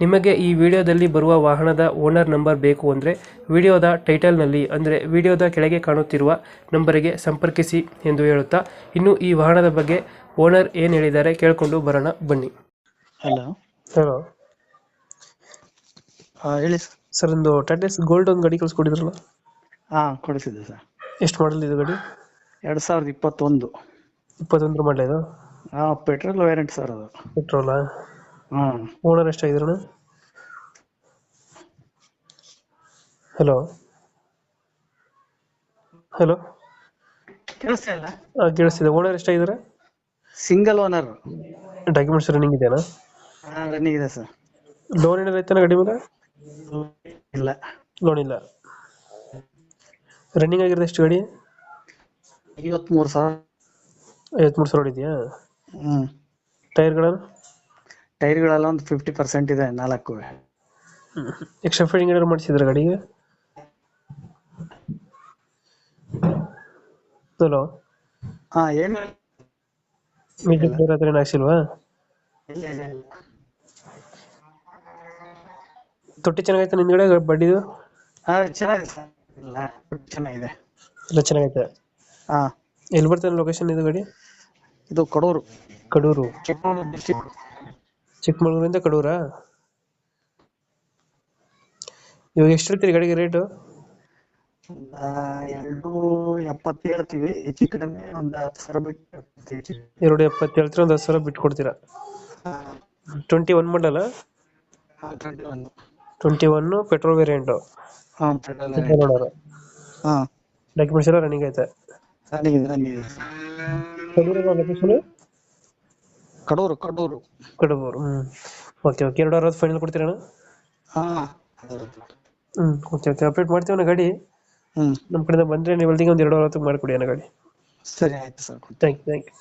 ನಿಮಗೆ ಈ ವಿಡಿಯೋದಲ್ಲಿ ಬರುವ ವಾಹನದ ಓನರ್ ನಂಬರ್ ಬೇಕು ಅಂದರೆ ವಿಡಿಯೋದ ಟೈಟಲ್ನಲ್ಲಿ ಅಂದರೆ ವಿಡಿಯೋದ ಕೆಳಗೆ ಕಾಣುತ್ತಿರುವ ನಂಬರಿಗೆ ಸಂಪರ್ಕಿಸಿ ಎಂದು ಹೇಳುತ್ತಾ ಇನ್ನು ಈ ವಾಹನದ ಬಗ್ಗೆ ಓನರ್ ಏನು ಹೇಳಿದ್ದಾರೆ ಕೇಳಿಕೊಂಡು ಬರೋಣ ಬನ್ನಿ. ಹಲೋ. ಹಲೋ. ಹಾಂ ಹೇಳಿ ಸರ್. ಸರ್ ಒಂದು ಟಾಟೆಸ್ ಗೋಲ್ಡ್ ಒಂದು ಗಾಡಿ ಕಳಿಸ್ಕೊಡಿದ್ರಲ್ಲ? ಹಾಂ ಕೊಡಿಸಿದ್ದೆ ಸರ್. ಎಷ್ಟು ಮಾಡಲ್ ಇದು ಗಾಡಿ? ಎರಡು ಸಾವಿರದ ಇಪ್ಪತ್ತೊಂದು. ಇಪ್ಪತ್ತೊಂದು ಮಾಡಲ ಇದು? ಹಾಂ ಪೆಟ್ರೋಲ್ ವೇರಿಯಂಟ್ ಸರ್ ಅದು. ಪೆಟ್ರೋಲಾ ಹಾಂ ಓನರ್ ಎಷ್ಟಾಗಿದ್ರಣ ಹಲೋ ಹಲೋ ಕೇಳಿಸ್ತಾ ಇಲ್ಲ. ಕೇಳಿಸ್ತಿದೆ. ಓನರ್ ಎಷ್ಟಾಗಿದ್ದಾರೆ ಸಿಂಗಲ್ ಓನರ್ ಡಾಕ್ಯುಮೆಂಟ್ಸ್ ರನ್ನಿಂಗ್ ಇದೆಯಾ ಹಾಂ ರನ್ನಿಂಗ್ ಇದೆ ಸರ್ ಲೋನ್ ಏನಾದ್ರು ಐತನ ಗಾಡಿ ಮೇಲೆ? ಇಲ್ಲ. ಲೋನ್ ಇಲ್ಲ. ರನ್ನಿಂಗ್ ಆಗಿರೋದು ಎಷ್ಟು ಗಾಡಿ? ಐವತ್ಮೂರು ಸಾವಿರ. ಐವತ್ಮೂರು ಸಾವಿರ ಇದೆಯಾ ಹ್ಞೂ ಟೈರ್ಗಳನ್ನು ಟೈರ್ಗಳೆಲ್ಲ ಒಂದು ಫಿಫ್ಟಿ ಪರ್ಸೆಂಟ್ ಇದೆ ನಾಲ್ಕು. ಎಕ್ಸ್ಟ್ರಾ ಫಿಟ್ಟಿಂಗ್ ಏನಾದ್ರು ಮಾಡಿಸಿದ್ರೆ ಗಾಡಿಗೆ? ಹಲೋ ಹಾಂ ಏನು ಮ್ಯೂಸಿಕ್ ಹತ್ರ ಏನು ಹಾಕ್ಸಿಲ್ವಾ ಇಲ್ಲ ಇಲ್ಲ ಇಲ್ಲ. ತೊಟ್ಟಿ ಚೆನ್ನಾಗೈತೆ ನಿಂದ್ಗಡೆ ಬಡ್ಡಿದು? ಹಾಂ ಚೆನ್ನಾಗಿದೆ ಸರ್. ಇಲ್ಲ ಚೆನ್ನಾಗಿದೆ. ಎಲ್ಲ ಚೆನ್ನಾಗೈತೆ? ಹಾಂ. ಎಲ್ಲಿ ಬರ್ತದೆ ಲೊಕೇಶನ್ ಇದು ಗಾಡಿ? ಇದು ಕಡೂರು. ಕಡೂರು. ಚಿಕ್ಕಮಗಳೂರು ಡಿಸ್ಟಿಕ್ ಚಿಕ್ಕಮಗಳೂರಿಂದ ಕಡೂರಾ? ಇವಾಗ ಎಷ್ಟು ಹೇಳ್ತೀರಿ ಗಾಡಿಗೆ ರೇಟು ಎರಡು ಎಪ್ಪತ್ತು ಹೇಳ್ತೀವಿ. ಹೆಚ್ಚು ಕಡಿಮೆ ಒಂದು ಹತ್ತು ಸಾವಿರ ಬಿಟ್ಟು ಎರಡು ಎಪ್ಪತ್ತು ಹೇಳ್ತೀರ ಒಂದು ಹತ್ತು ಸಾವಿರ ಬಿಟ್ಟು ಕೊಡ್ತೀರಾ? ಟ್ವೆಂಟಿ ಒನ್ ಮಾಡಲ್ಲ twenty one twenty petrol variant ಹಾಂ ಪೆಟ್ರೋಲ್ ಹಾಂ. ಡಾಕ್ಯುಮೆಂಟ್ಸ್ ಎಲ್ಲ ರನ್ನಿಂಗ್ ಐತೆ? ಕಡೂರು ಲೊಕೇಶನ್ ಕಡೂರು ಕಡೂರು. ಕಡೂರು ಹ್ಮ್. ಓಕೆ ಓಕೆ ಎರಡು ಅರವತ್ತು ಫೈನಲ್ ಕೊಡ್ತೀರಣ್ಣ ಹಾ ಹ್ಞೂ ಓಕೆ ಓಕೆ ಅಪ್ಡೇಟ್ ಮಾಡ್ತೀವಣ್ಣ ಗಾಡಿ. ಹ್ಞೂ ನಮ್ಮ ಕಡೆಯಿಂದ ಬಂದರೆ ನೀವು ಒಂದು ಎರಡು ಅರವತ್ತು ಮಾಡಿಕೊಡಿ ಅಣ್ಣ ಗಾಡಿ. ಸರಿ ಆಯ್ತು sir. Thank you thank you